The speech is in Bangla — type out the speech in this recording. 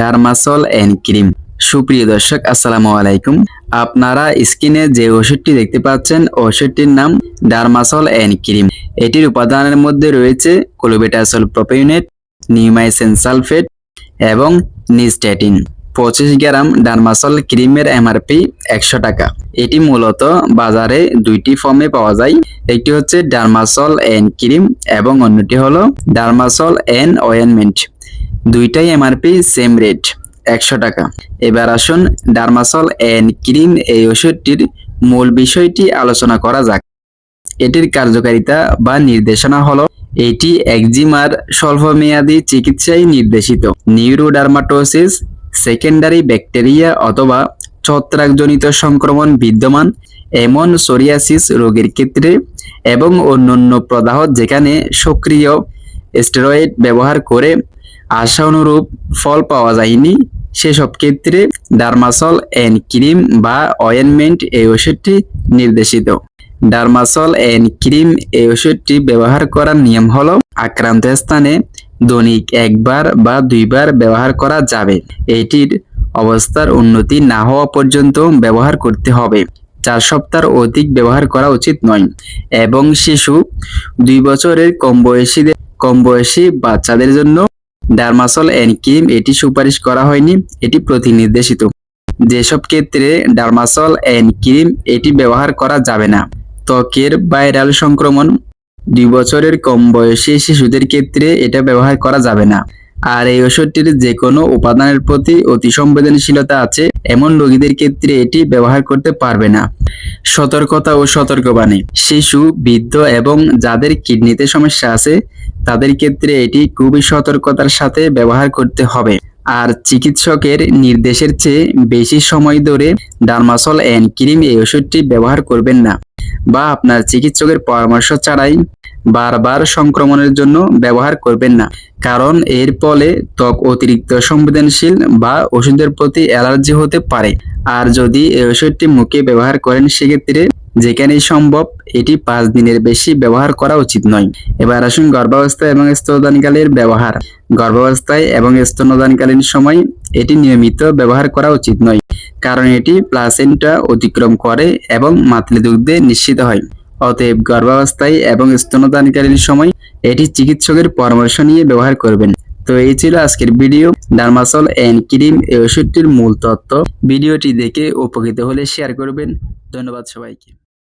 Dermasol and cream. সুপ্রিয় দর্শক, আসসালামু আলাইকুম। আপনারা স্ক্রিনে যে ওষুধটি দেখতে পাচ্ছেন, ওষুধটির নাম ডার্মাসল অ্যান্ড ক্রিম। এটির উপাদানের মধ্যে রয়েছে ক্লোবেটাসল প্রোপিউনেট, নিউমাইসেন সালফেট এবং নিস্ট্যাটিন পঁচিশ গ্রাম ডার্মাসল ক্রিমের এমআরপি একশো টাকা। এটি মূলত বাজারে দুইটি ফর্মে পাওয়া যায়। একটি হচ্ছে ডার্মাসল এন ক্রিম এবং অন্যটি হলো ডার্মাসল এন অয়েনমেন্ট। দুইটাই এমআরপি সেম রেট একশো টাকা। এবার আসুন ডার্মাসল অ্যান্ড ক্রিম এই ওষুধটির মূল বিষয়টি আলোচনা করা যাক। এটির কার্যকারিতা বা নির্দেশনা হলো, এটি একজিমার স্বল্পমেয়াদী চিকিৎসায় নির্দেশিত। নিউরোডার্মাটোসিস সেকেন্ডারি ব্যাকটেরিয়া অথবা ছত্রাকজনিত সংক্রমণ বিদ্যমান, এমন সোরিয়াসিস রোগের ক্ষেত্রে এবং অন্যান্য প্রদাহ যেখানে সক্রিয় স্টেরয়েড ব্যবহার করে আশানুরূপ ফল পাওয়া যায়নি। সেসব ক্ষেত্রে ডার্মাসল এন ক্রিম বা অয়েনমেন্ট এই ওষুধটি নির্দেশিত। ডার্মাসল এন ক্রিম এই ওষুধটি ব্যবহার করার নিয়ম হল, আক্রান্ত স্থানে দৈনিক একবার বা দুইবার ব্যবহার করা যাবে। এটির অবস্থার উন্নতি না হওয়া পর্যন্ত ব্যবহার করতে হবে। চার সপ্তাহ অধিক ব্যবহার করা উচিত নয় এবং শিশু দুই বছরের কম বয়সীদের কম বয়সী বাচ্চাদের জন্য ডার্মাসল এন ক্রিম এটি সুপারিশ করা হয়নি, এটি প্রতিনির্দেশিত। যেসব ক্ষেত্রে ডার্মাসল এন ক্রিম এটি ব্যবহার করা যাবে না। ত্বকের ভাইরাল সংক্রমণ, দুই বছরের কম বয়সী শিশুদের ক্ষেত্রে এটা ব্যবহার করা যাবে না। আর এই ওষুধটির যে কোনো উপাদানের প্রতি অতি সংবেদনশীলতা আছে, এমন রোগীদের ক্ষেত্রে এটি ব্যবহার করতে পারবে না। সতর্কতা ও সতর্কবাণী। শিশু, বৃদ্ধ এবং যাদের কিডনিতে সমস্যা আছে তাদের ক্ষেত্রে এটি খুবই সতর্কতার সাথে ব্যবহার করতে হবে। আর চিকিৎসকের নির্দেশের চেয়ে বেশি সময় ধরে ডার্মাসল অ্যান্ড ক্রিম এই ওষুধটি ব্যবহার করবেন না বা আপনার চিকিৎসকের পরামর্শ ছাড়াই বারবার সংক্রমণের জন্য ব্যবহার করবেন না। কারণ এর ফলে ত্বক অতিরিক্ত সংবেদনশীল বা ওষুধের প্রতি অ্যালার্জি হতে পারে। আর যদি এই ওষুধটি মুখে ব্যবহার করেন, সেক্ষেত্রে যেখানেই সম্ভব, এটি পাঁচ দিনের বেশি ব্যবহার করা উচিত নয়। এবার আসুন গর্ভাবস্থায় এবং স্তনদানকালীর ব্যবহার। গর্ভাবস্থায় এবং স্তনদানকালীন সময় এটি নিয়মিত ব্যবহার করা উচিত নয়, কারণ এটি প্লাসেন্টা অতিক্রম করে এবং মাতৃদুগ্ধে নিশ্চিত হয়। অতএব গর্ভাবস্থায় এবং স্তনদানকালীন সময় এটি চিকিৎসকের পরামর্শ নিয়ে ব্যবহার করবেন। তো এই ছিল আজকের ভিডিও। ডার্মাসল এন্ড ক্রিম এই ওষুধটির মূল তত্ত্ব। ভিডিওটি দেখে উপকৃত হলে শেয়ার করবেন। ধন্যবাদ সবাইকে।